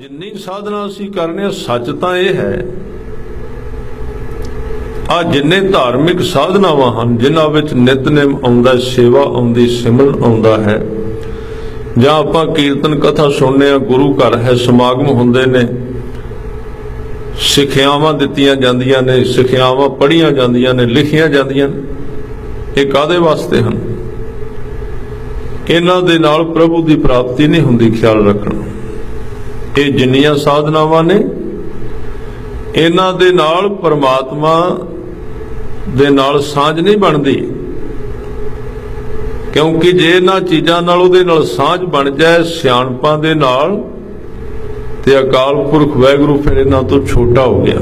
ਜਿੰਨੀ ਸਾਧਨਾ ਅਸੀਂ ਕਰਨੇ ਸੱਚ ਤਾਂ ਇਹ ਹੈ ਆ ਜਿੰਨੇ ਧਾਰਮਿਕ ਸਾਧਨਾਵਾਂ ਹਨ, ਜਿਨ੍ਹਾਂ ਵਿੱਚ ਨਿਤਨੇਮ ਆਉਂਦਾ ਸੇਵਾ ਆਉਂਦੀ, ਸਿਮਰਨ ਆਉਂਦਾ ਹੈ, ਜਾਂ ਆਪਾਂ ਕੀਰਤਨ ਕਥਾ ਸੁਣਨੇ ਆ, ਗੁਰੂ ਘਰ ਹੈ, ਸਮਾਗਮ ਹੁੰਦੇ ਨੇ, ਸਿੱਖਿਆਵਾਂ ਦਿੱਤੀਆਂ ਜਾਂਦੀਆਂ ਨੇ, ਸਿੱਖਿਆਵਾਂ ਪੜ੍ਹੀਆਂ ਜਾਂਦੀਆਂ ਨੇ, ਲਿਖੀਆਂ ਜਾਂਦੀਆਂ ਨੇ, ਇਹ ਕਾਦੇ ਵਾਸਤੇ ਹਨ? ਇਹਨਾਂ ਦੇ ਨਾਲ ਪ੍ਰਭੂ ਦੀ ਪ੍ਰਾਪਤੀ ਨਹੀਂ ਹੁੰਦੀ, ਖਿਆਲ ਰੱਖਣਾ। ਇਹ ਜਿੰਨੀਆਂ ਸਾਧਨਾਵਾਂ ਨੇ, ਇਹਨਾਂ ਦੇ ਨਾਲ ਪਰਮਾਤਮਾ ਦੇ ਨਾਲ ਸਾਂਝ ਨਹੀਂ ਬਣਦੀ। ਕਿਉਂਕਿ ਜੇ ਇਹਨਾਂ ਚੀਜ਼ਾਂ ਨਾਲ ਉਹਦੇ ਨਾਲ ਸਾਂਝ ਬਣ ਜਾਏ ਸਿਆਣਪਾਂ ਦੇ ਨਾਲ, ਤੇ ਅਕਾਲ ਪੁਰਖ ਵਾਹਿਗੁਰੂ ਫਿਰ ਇਹਨਾਂ ਤੋਂ ਛੋਟਾ ਹੋ ਗਿਆ।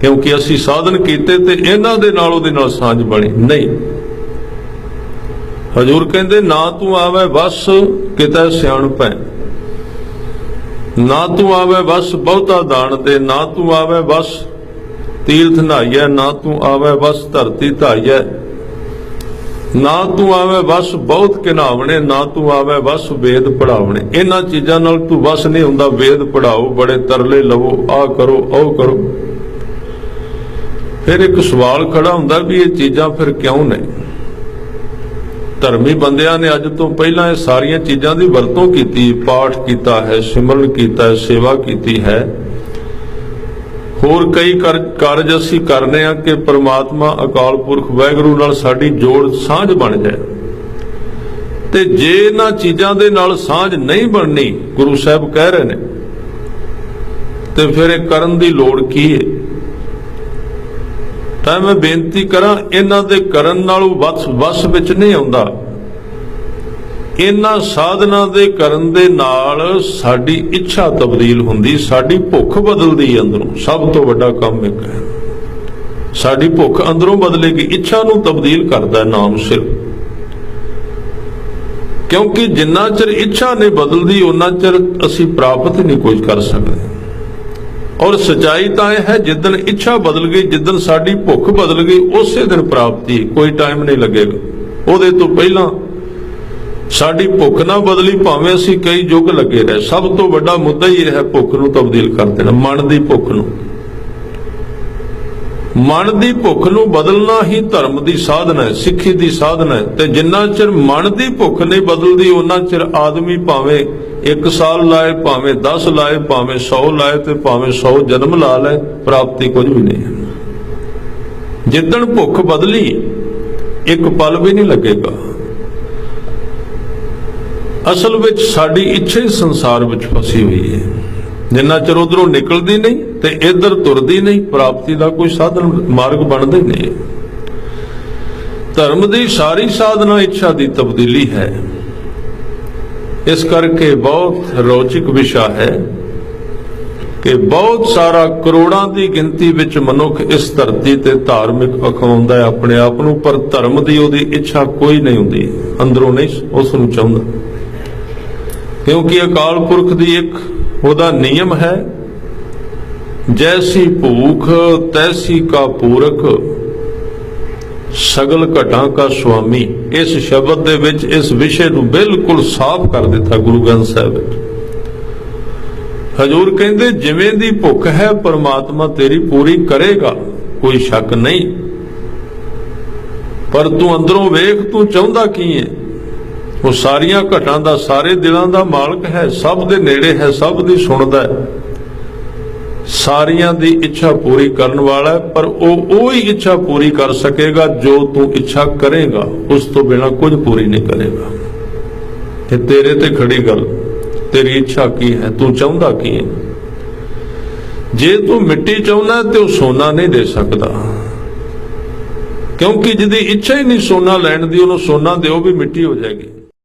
ਕਿਉਂਕਿ ਅਸੀਂ ਸਾਧਨ ਕੀਤੇ ਤੇ ਇਹਨਾਂ ਦੇ ਨਾਲ ਉਹਦੇ ਨਾਲ ਸਾਂਝ ਬਣੀ। ਨਹੀਂ। ਹਜੂਰ ਕਹਿੰਦੇ, ਨਾ ਤੂੰ ਆਵੇ ਬਸ ਕਿਤੇ ਸਿਆਣਪ ਹੈ। ਨਾ ਤੂੰ ਆਵੇ ਬਸ ਬਹੁਤਾ ਦਾਣ ਦੇ ਨਾ ਤੂੰ ਆਵੇ ਬਸ ਤੀਰਥ ਨਹਾਈਐ, ਨਾ ਤੂੰ ਆਵੇ ਬਸ ਧਰਤੀ ਧਾਈਐ। ਨਾ ਤੂੰ ਆਵੇ ਬਸ ਬਹੁਤ ਕਿਨਾਵਣੇ ਨਾ ਤੂੰ ਆਵੇ ਬਸ ਵੇਦ ਪੜਾਵਣੇ ਇਹਨਾਂ ਚੀਜ਼ਾਂ ਨਾਲ ਤੂੰ ਬਸ ਨਹੀਂ ਹੁੰਦਾ, ਵੇਦ ਪੜਾਓ ਬੜੇ ਤਰਲੇ ਲਵੋ ਆ ਕਰੋ, ਉਹ ਕਰੋ। ਫਿਰ ਇੱਕ ਸਵਾਲ ਖੜਾ ਹੁੰਦਾ ਵੀ ਇਹ ਚੀਜ਼ਾਂ ਫਿਰ ਕਿਉਂ ਨੇ? ਧਰਮੀ ਬੰਦਿਆਂ ਨੇ ਅੱਜ ਤੋਂ ਪਹਿਲਾਂ ਇਹ ਸਾਰੀਆਂ ਚੀਜ਼ਾਂ ਦੀ ਵਰਤੋਂ ਕੀਤੀ, ਪਾਠ ਕੀਤਾ ਹੈ, ਸਿਮਰਨ ਕੀਤਾ ਹੈ, ਸੇਵਾ ਕੀਤੀ ਹੈ। ਹੋਰ ਕਈ ਕਰ- ਕਾਰਜ ਅਸੀਂ ਕਰਨੇ ਆ ਕਿ ਪ੍ਰਮਾਤਮਾ ਅਕਾਲ ਪੁਰਖ ਵਾਹਿਗੁਰੂ ਨਾਲ ਸਾਡੀ ਜੋੜ ਸਾਂਝ ਬਣ ਜਾਏ। ਤੇ ਜੇ ਇਹਨਾਂ ਚੀਜ਼ਾਂ ਦੇ ਨਾਲ ਸਾਂਝ ਨਹੀਂ ਬਣਨੀ, ਗੁਰੂ ਸਾਹਿਬ ਕਹਿ ਰਹੇ ਨੇ, ਤੇ ਫਿਰ ਇਹ ਕਰਨ ਦੀ ਲੋੜ ਕੀ ਹੈ ਤਾਂ ਮੈਂ ਬੇਨਤੀ ਕਰਾਂ, ਇਹਨਾਂ ਦੇ ਕਰਨ ਨਾਲੋਂ ਵਸ ਵਸ ਵਿੱਚ ਨਹੀਂ ਆਉਂਦਾ। ਇਹਨਾਂ ਸਾਧਨਾ ਦੇ ਕਰਨ ਦੇ ਨਾਲ ਸਾਡੀ ਇੱਛਾ ਤਬਦੀਲ ਹੁੰਦੀ, ਸਾਡੀ ਭੁੱਖ ਬਦਲਦੀ ਅੰਦਰੋਂ। ਸਭ ਤੋਂ ਵੱਡਾ ਕੰਮ ਇੱਕ ਹੈ। ਸਾਡੀ ਭੁੱਖ ਅੰਦਰੋਂ ਬਦਲੇਗੀ ਇੱਛਾ ਨੂੰ ਤਬਦੀਲ ਕਰਦਾ ਨਾਮ ਸਿਰ। ਕਿਉਂਕਿ ਜਿੰਨਾ ਚਿਰ ਇੱਛਾ ਨਹੀਂ ਬਦਲਦੀ ਉਹਨਾਂ ਚਿਰ ਅਸੀਂ ਪ੍ਰਾਪਤ ਨਹੀਂ ਕੁਝ ਕਰ ਸਕਦੇ। ਔਰ ਸਚਾਈ ਤਾਂ ਇਹ ਹੈ, ਜਿੱਦਣ ਇੱਛਾ ਬਦਲ ਗਈ, ਜਿੱਦਣ ਸਾਡੀ ਭੁੱਖ ਬਦਲ ਗਈ, ਉਸੇ ਦਿਨ ਪ੍ਰਾਪਤੀ, ਕੋਈ ਟਾਈਮ ਨਹੀਂ ਲੱਗੇਗਾ। ਉਹਦੇ ਤੋਂ ਪਹਿਲਾਂ ਸਾਡੀ ਭੁੱਖ ਨਾ ਬਦਲੀ, ਭਾਵੇਂ ਅਸੀਂ ਕਈ ਯੁੱਗ ਲੱਗੇ ਰਹੇ। ਸਭ ਤੋਂ ਵੱਡਾ ਮੁੱਦਾ ਹੀ ਇਹ ਹੈ, ਭੁੱਖ ਨੂੰ ਤਬਦੀਲ ਕਰ ਦੇਣਾ, ਮਨ ਦੀ ਭੁੱਖ ਨੂੰ। ਮਨ ਦੀ ਭੁੱਖ ਨੂੰ ਬਦਲਣਾ ਹੀ ਧਰਮ ਦੀ ਸਾਧਨਾ ਹੈ, ਸਿੱਖੀ ਦੀ ਸਾਧਨਾ ਹੈ। ਤੇ ਜਿੰਨਾ ਚਿਰ ਮਨ ਦੀ ਭੁੱਖ ਨਹੀਂ ਬਦਲਦੀ ਉਹਨਾਂ ਚਿਰ ਆਦਮੀ ਭਾਵੇਂ 1 ਸਾਲ ਲਾਏ, ਭਾਵੇਂ 10 ਲਾਏ, ਭਾਵੇਂ 100 ਲਾਏ ਤੇ ਭਾਵੇਂ 100 ਜਨਮ ਲਾ ਲਏ, ਪ੍ਰਾਪਤੀ ਕੁਝ ਵੀ ਨਹੀਂ। ਹੈ ਜਿੱਦਣ ਭੁੱਖ ਬਦਲੀ, ਇੱਕ ਪਲ ਵੀ ਨਹੀਂ ਲੱਗੇਗਾ। ਅਸਲ ਵਿੱਚ ਸਾਡੀ ਇੱਛਾ ਹੀ ਸੰਸਾਰ ਵਿੱਚ ਫਸੀ ਹੋਈ ਹੈ। ਜਿੰਨਾ ਚਿਰ ਉਧਰੋਂ ਨਿਕਲਦੀ ਨਹੀਂ ਤੇ ਇੱਧਰ ਤੁਰਦੀ ਨਹੀਂ, ਪ੍ਰਾਪਤੀ ਦਾ ਕੋਈ ਸਾਧਨ, ਮਾਰਗ ਬਣਦਾ ਨਹੀਂ ਧਰਮ ਦੀ ਸਾਰੀ ਸਾਧਨਾ ਇੱਛਾ ਦੀ ਤਬਦੀਲੀ ਹੈ। ਇਸ ਕਰਕੇ ਬਹੁਤ ਰੌਚਿਕ ਵਿਸ਼ਾ ਹੈ ਕਿ ਬਹੁਤ ਸਾਰਾ ਕਰੋੜਾਂ ਦੀ ਗਿਣਤੀ ਵਿੱਚ ਮਨੁੱਖ ਇਸ ਧਰਤੀ ਤੇ ਧਾਰਮਿਕ ਅਖਵਾਉਂਦਾ ਹੈ, ਆਪਣੇ ਆਪ ਨੂੰ, ਪਰ ਧਰਮ ਦੀ ਉਹਦੀ ਇੱਛਾ ਕੋਈ ਨਹੀਂ ਹੁੰਦੀ, ਅੰਦਰੋਂ ਨਹੀਂ, ਉਸ ਨੂੰ ਚਾਹੁੰਦਾ। ਕਿਉਂਕਿ ਅਕਾਲ ਪੁਰਖ ਦੀ ਇੱਕ ਉਹਦਾ ਨਿਯਮ ਹੈ, ਜੈਸੀ ਭੂਖ, ਤੈਸੀ ਕਾ ਪੂਰਕ ਸਗਲ ਘਟਾਂ ਕਾ ਸੁਆਮੀ। ਇਸ ਸ਼ਬਦ ਦੇ ਵਿੱਚ ਇਸ ਵਿਸ਼ੇ ਨੂੰ ਬਿਲਕੁਲ ਸਾਫ਼ ਕਰ ਦਿੱਤਾ ਗੁਰੂ ਗ੍ਰੰਥ ਸਾਹਿਬ ਵਿੱਚ ਹਜੂਰ ਕਹਿੰਦੇ, ਜਿਵੇਂ ਦੀ ਭੁੱਖ ਹੈ, ਪਰਮਾਤਮਾ ਤੇਰੀ ਪੂਰੀ ਕਰੇਗਾ, ਕੋਈ ਸ਼ੱਕ ਨਹੀਂ। ਪਰ ਤੂੰ ਅੰਦਰੋਂ ਵੇਖ, ਤੂੰ ਚਾਹੁੰਦਾ ਕੀ ਹੈ? ਉਹ ਸਾਰੀਆਂ ਘਟਾਂ ਦਾ, ਸਾਰੇ ਦਿਲਾਂ ਦਾ ਮਾਲਕ ਹੈ, ਸਭ ਦੇ ਨੇੜੇ ਹੈ, ਸਭ ਦੀ ਸੁਣਦਾ ਹੈ। ਸਾਰੀਆਂ ਦੀ ਇੱਛਾ ਪੂਰੀ ਕਰਨ ਵਾਲਾ ਹੈ, ਪਰ ਉਹ ਉਹ ਹੀ ਇੱਛਾ ਪੂਰੀ ਕਰ ਸਕੇਗਾ ਜੋ ਤੂੰ ਇੱਛਾ ਕਰੇਗਾ, ਉਸ ਤੋਂ ਬਿਨਾ ਕੁਝ ਪੂਰੀ ਨਹੀਂ ਕਰੇਗਾ। ਤੇ ਤੇਰੇ ਤੇ ਖੜੀ ਗੱਲ, ਤੇਰੀ ਇੱਛਾ ਕੀ ਹੈ, ਤੂੰ ਚਾਹੁੰਦਾ ਕੀ ਹੈ? ਜੇ ਤੂੰ ਮਿੱਟੀ ਚਾਹੁੰਦਾ ਤੇ ਉਹ ਸੋਨਾ ਨਹੀਂ ਦੇ ਸਕਦਾ। ਕਿਉਂਕਿ ਜਿਹਦੀ ਇੱਛਾ ਹੀ ਨਹੀਂ ਸੋਨਾ ਲੈਣ ਦੀ, ਉਹਨੂੰ ਸੋਨਾ ਦਿਓ ਵੀ ਮਿੱਟੀ ਹੋ ਜਾਏਗੀ।